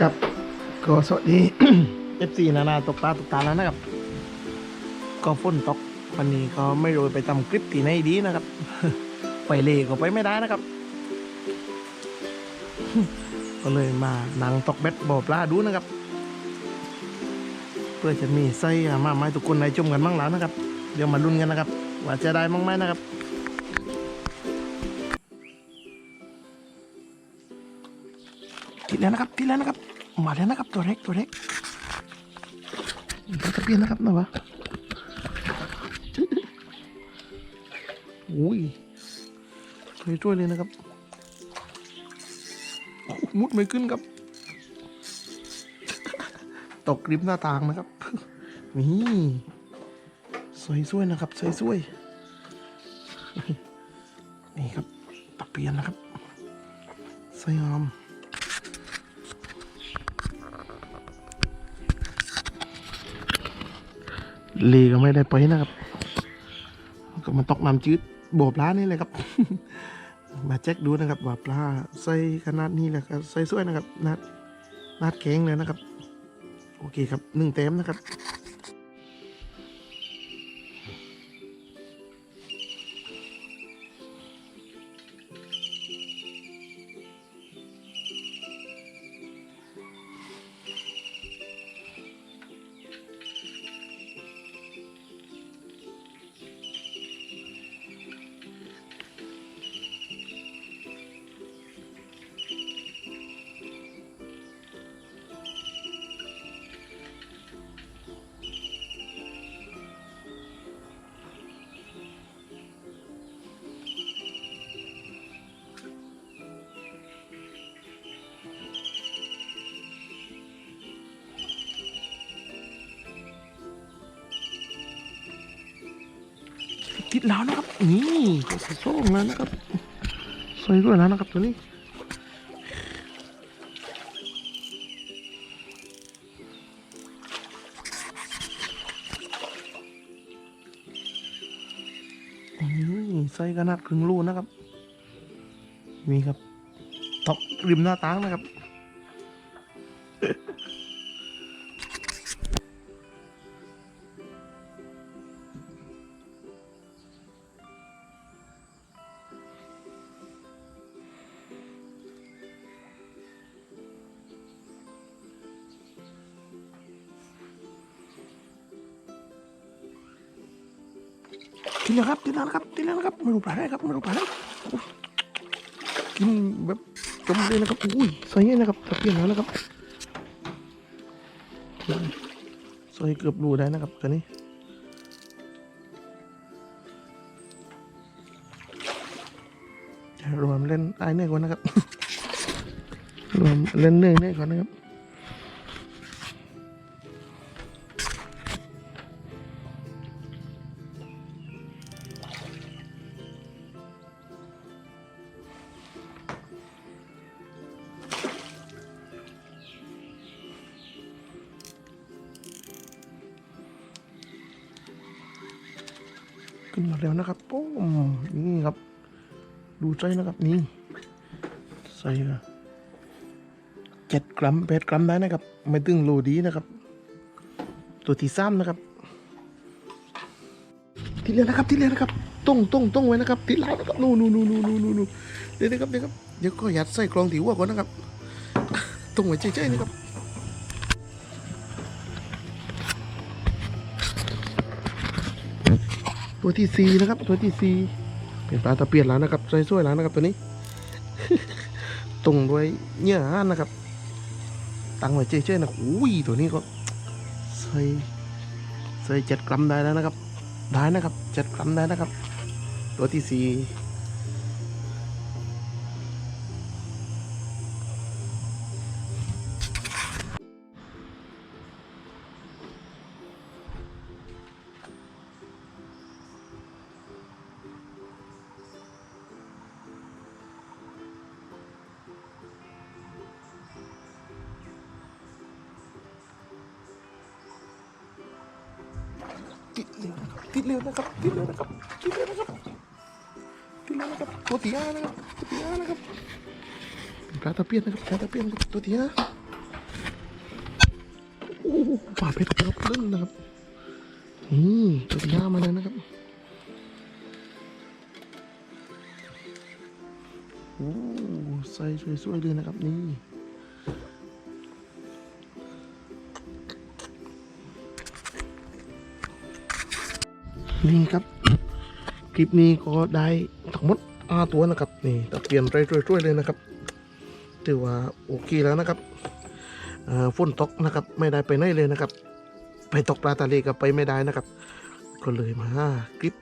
กับก็สวัสดี FC นานาตกปลาตกตาแล้วนะครับ ก็ฝนตกวันนี้ก็ไม่รู้ไปทำคลิปที่ไหนดีนะครับ ไปเลก็ไปไม่ได้นะครับ ก็เลยมานั่งตกเบ็ดบ่อปลาดูนะครับ เพื่อจะมีไส้มาไม้ทุกคนในชมกันบ้างแล้วนะครับ เดี๋ยวมาลุ้นกันนะครับ ว่าจะได้มั้งไหมนะครับติดแล้วนะครับติดแล้วนะครับ มาแล้วนะครับตัวเล็กตัวเล็กตัวตะเพียนนะครับนะวะอุ้ยช่วยเลยนะครับมุดไม่ขึ้นครับ ตกริมหน้าต่างนะครับ นี่สวยๆนะครับสวยๆนี่ครับตะเพียนนะครับสวยงาม ลีก็ไม่ได้ไปนะครับ ก็มันตกน้ำจืดบ่อปลานี่เลยครับ มาเช็คดูนะครับว่าปลาใส่ขนาดนี้แหละครับใส่สวยนะครับนัดนัดแข็งเลยนะครับ โอเคครับหนึ่งเต็มนะครับ ติดแล้วนะครับ นี่ก็ส่โซ่งแล้วนะครับใส่ด้วยแล้วนะครับตัวนี้นี่ใส่ขนาดครึ่งลูนะครับ มีครับตกริมหน้าต่างนะครับ กินแล้วครับกินแล้วนะครับกินแล้วนะครับไม่รู้ปลาได้ครับไม่รู้ปลาได้กินแบบจมเลยนะครับอุ้ยใส่เงี้ยนะครับตะเพียนแล้วนะครับใส่เกือบรูได้นะครับตัวนี้รวมเล่นไอ้เนี่ยก่อนนะครับรวมเล่นเนื่อเนี่ยก่อนนะครับ ขึ้นมาแล้วนะครับโอ้มนี่ครับ ดูใจนะครับนี่ใส่ละเจ็ดกรัมแปดกรัมได้นะครับ ไม่ตึงโลดีนะครับ ตัวที่ซ้ำนะครับติดแล้วนะครับติดแล้วนะครับต้องต้องต้องไว้นะครับติดแล้วนะครับนู่นนู่นนู่นนู่นนู่นนู่นเดี๋ยวนะครับเดี๋ยวครับเดี๋ยวก็ยัดใส่กรองถีหัวก่อนนะครับต้องไว้ใจๆนะครับ ตัวที่สี่นะครับ ตัวที่สี่เป็นปลาตะเปียนแล้วนะครับสวยๆแล้วนะครับตัวนี้ตรงด้วยเนื้ออาหานะครับ ตังไว้เฉยๆนะอุ้ยตัวนี้ก็ใส่ใส่เจ็ดกรัมได้แล้วนะครับ ได้นะครับเจ็ดกรัมได้นะครับ ตัวที่สี่ ติดเร็วนะครับติดเร็วนะครับติดเร็วนะครับติดเร็วนะครับติดเร็วนะครับตัวที่านะครับตัวที่ห้านะครับเป็นปลาตะเพียนนะครับปลาตะเพียนนะครับตัวที่ห้ปลาเพชรครับเล่นนะครับนี่ตัวที่ห้ามาแล้วนะครับโอ้ใส่สวยๆเลยนะครับนี่ นี่ครับ คลิปนี้ก็ได้ทั้งหมดอาตัวนะครับนี่ตะเปลี่ยนไรช่วยๆเลยนะครับถือว่าโอเคแล้วนะครับฝนตกนะครับ ไม่ได้ไปไหนเลยนะครับ ไปตกปลาทะเลก็ไปไม่ได้นะครับ ก็เลยมาคลิป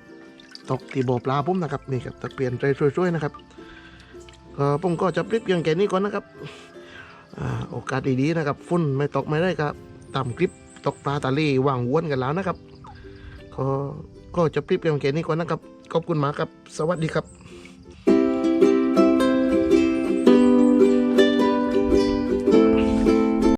ตกที่บ่อปลาผมนะครับนี่ครับตะเปลี่ยนไรช่วยๆนะครับก็ผมก็จะคลิปอย่างแค่นี้ก่อนนะครับอโอกาสดีๆนะครับฝนไม่ตกไม่ได้ครับตามคลิปตกปลาทะเลวางวนกันแล้วนะครับ ก็ ก็จะคลิปอย่างแค่นี้ก่อนนะครับ ขอบคุณมากครับ สวัสดีครับ